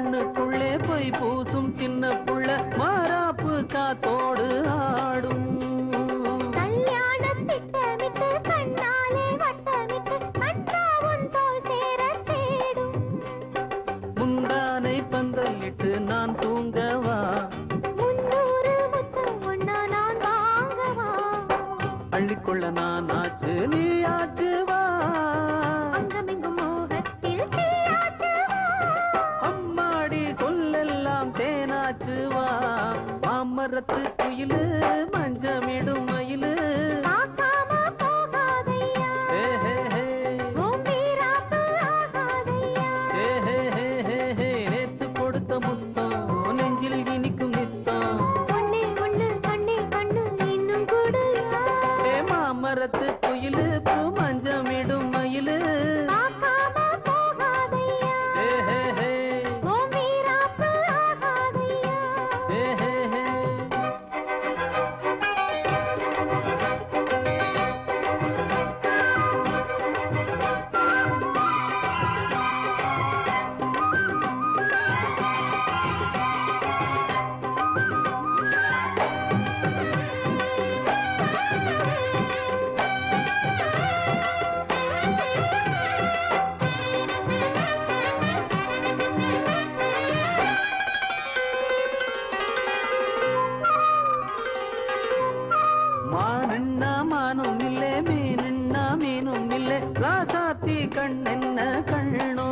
கண்ணுக்குள்ளே போய் பூசும் சின்ன புள்ள மாறாப்பு காத்தோடு ஆடும். மரத்து குயிலு மணி நானும் இல்லே மீனுண்ண மீனும் இல்லே ராசாத்தி கண்ணென்ன கண்ணோ?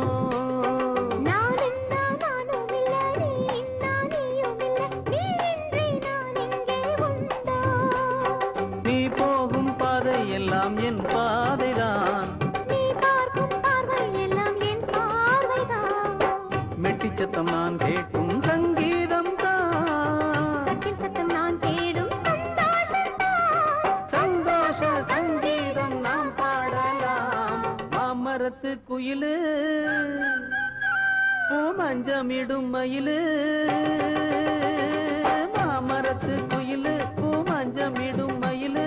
நீ போகும் பாதை எல்லாம் என் பாதைதான். மரத்து குயிலு பூமஞ்சமிடும் மயிலு. மாமரத்து குயிலு பூமஞ்சமிடும் மயிலு.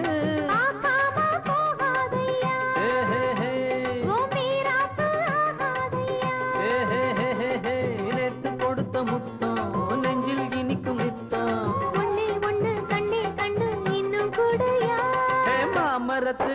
நேற்று கொடுத்த முத்தம் நெஞ்சில் இனிக்கும் முத்தம். ஒன்னே ஒண்ணு கண்ணே கண்டு இன்னும் கூடையா. மாமரத்து